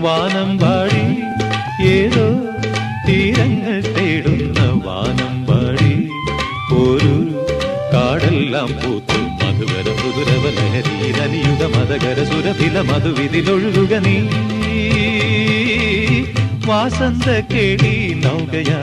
വാനം വാടി ഏതോ തീരങ്ങൾ തേടുന്ന വാനം വാടി ഒരു കാടെല്ലാം പൂത്തു. മധുകര മൃദുരവ ലഹരിയിലലിയുക മതകര സുരഭില മധുവിതിലൊഴുകുക നീ. വാസന്ത കേടി നൗകയാ